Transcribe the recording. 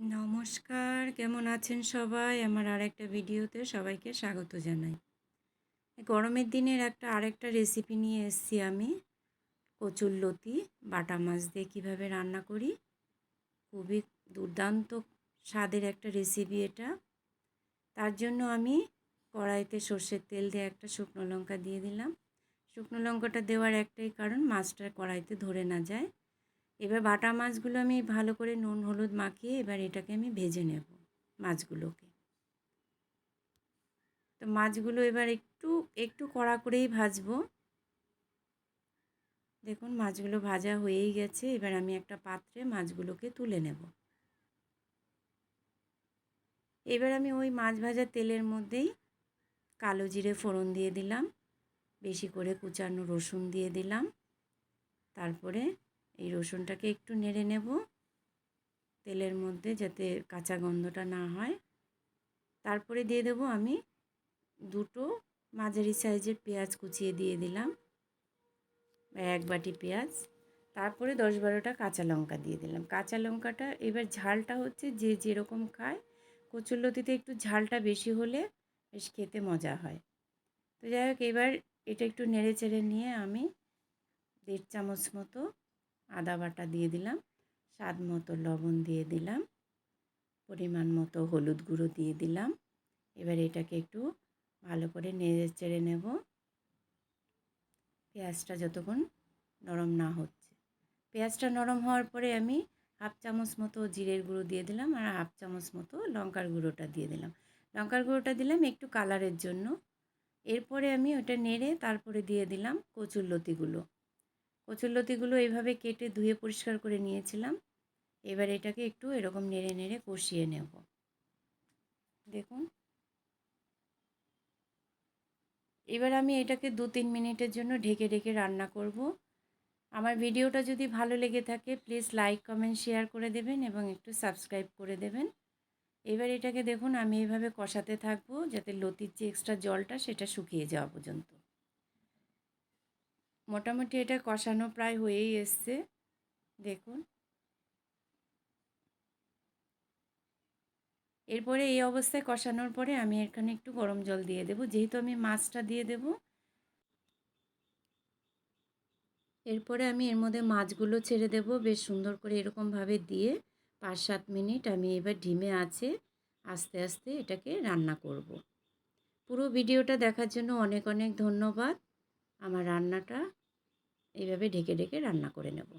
নমস্কার, কেমন আছেন সবাই? আমার আরেকটা ভিডিওতে সবাইকে স্বাগত জানাই। গরমের দিনের একটা, আরেকটা রেসিপি নিয়ে এসেছি আমি। কচুর লতি, বাটা মাছ দিয়ে কীভাবে রান্না করি। খুবই দুর্দান্ত স্বাদের একটা রেসিপি এটা। তার জন্য আমি কড়াইতে সর্ষের তেল দিয়ে একটা শুকনো লঙ্কা দিয়ে দিলাম। শুকনো লঙ্কাটা দেওয়ার একটাই কারণ, মাছটা কড়াইতে ধরে না যায়। এবার বাটা মাছগুলো আমি ভালো করে নুন, হলুদ মাখিয়ে এবার এটাকে আমি ভেজে নেব মাছগুলোকে। তো মাছগুলো এবার একটু একটু কড়া করেই ভাজবো। দেখুন মাছগুলো ভাজা হয়েই গেছে, এবার আমি একটা পাত্রে মাছগুলোকে তুলে নেব। এবার আমি ওই মাছ ভাজা তেলের মধ্যেই কালো জিরে ফোড়ন দিয়ে দিলাম, বেশি করে কুচানো রসুন দিয়ে দিলাম, তারপরে এই রসুনটাকে একটু নেড়ে নেব। তেলের মধ্যে যাতে কাঁচা গন্ধটা না হয়। তারপরে দিয়ে দেবো আমি দুটো মাঝারি সাইজের পেঁয়াজ কুচিয়ে দিয়ে দিলাম। এক বাটি পেঁয়াজ। তারপরে দশ বারোটা কাঁচা লঙ্কা দিয়ে দিলাম। কাঁচা লঙ্কাটা এবার ঝালটা হচ্ছে যে যেরকম খায়। কচুরলতিতে একটু ঝালটা বেশি হলে বেশ খেতে মজা হয়। তো যাই হোক, এবার এটা একটু নেড়ে চেড়ে নিয়ে আমি দেড় চামচ মতো আদা বাটা দিয়ে দিলাম, স্বাদ মতো লবণ দিয়ে দিলাম, পরিমাণ মতো হলুদ গুঁড়ো দিয়ে দিলাম। এবার এটাকে একটু ভালো করে নেড়ে চেড়ে নেব। পেঁয়াজটা যতক্ষণ নরম না হচ্ছে। পেঁয়াজটা নরম হওয়ার পরে আমি হাফ চামচ মতো জিরের গুঁড়ো দিয়ে দিলাম আর হাফ চামচ মতো লঙ্কার গুঁড়োটা দিয়ে দিলাম। লঙ্কার গুঁড়োটা দিলাম একটু কালারের জন্য। এরপরে আমি ওটা নেড়ে তারপরে দিয়ে দিলাম কচুর লতিগুলো কচুরলতিগুলো এইভাবে কেটে ধুয়ে পরিষ্কার করে নিয়েছিলাম। এবার এটাকে একটু এরকম নেড়ে নেড়ে কষিয়ে নেব। দেখুন। এবার আমি এটাকে দু তিন মিনিটের জন্য ঢেকে ঢেকে রান্না করব। আমার ভিডিওটা যদি ভালো লেগে থাকে প্লিজ লাইক কমেন্ট শেয়ার করে দেবেন এবং একটু সাবস্ক্রাইব করে দেবেন। এবার এটাকে দেখুন, আমি এইভাবে কষাতে থাকব যাতে লতির যে এক্সট্রা জলটা সেটা শুকিয়ে যাওয়া পর্যন্ত। মোটামুটি এটা কষানো প্রায় হয়েই এসছে। দেখুন। এরপরে এই অবস্থায় কষানোর পরে আমি এখানে একটু গরম জল দিয়ে দেব। যেহেতু আমি মাছটা দিয়ে দেব। এরপরে আমি এর মধ্যে মাছগুলো ছেড়ে দেব। বেশ সুন্দর করে এরকমভাবে দিয়ে পাঁচ সাত মিনিট আমি এবার ডিমে আছে, আস্তে আস্তে এটাকে রান্না করব। পুরো ভিডিওটা দেখার জন্য অনেক অনেক ধন্যবাদ। আমার রান্নাটা এইভাবে ঢেকে ঢেকে রান্না করে নেব।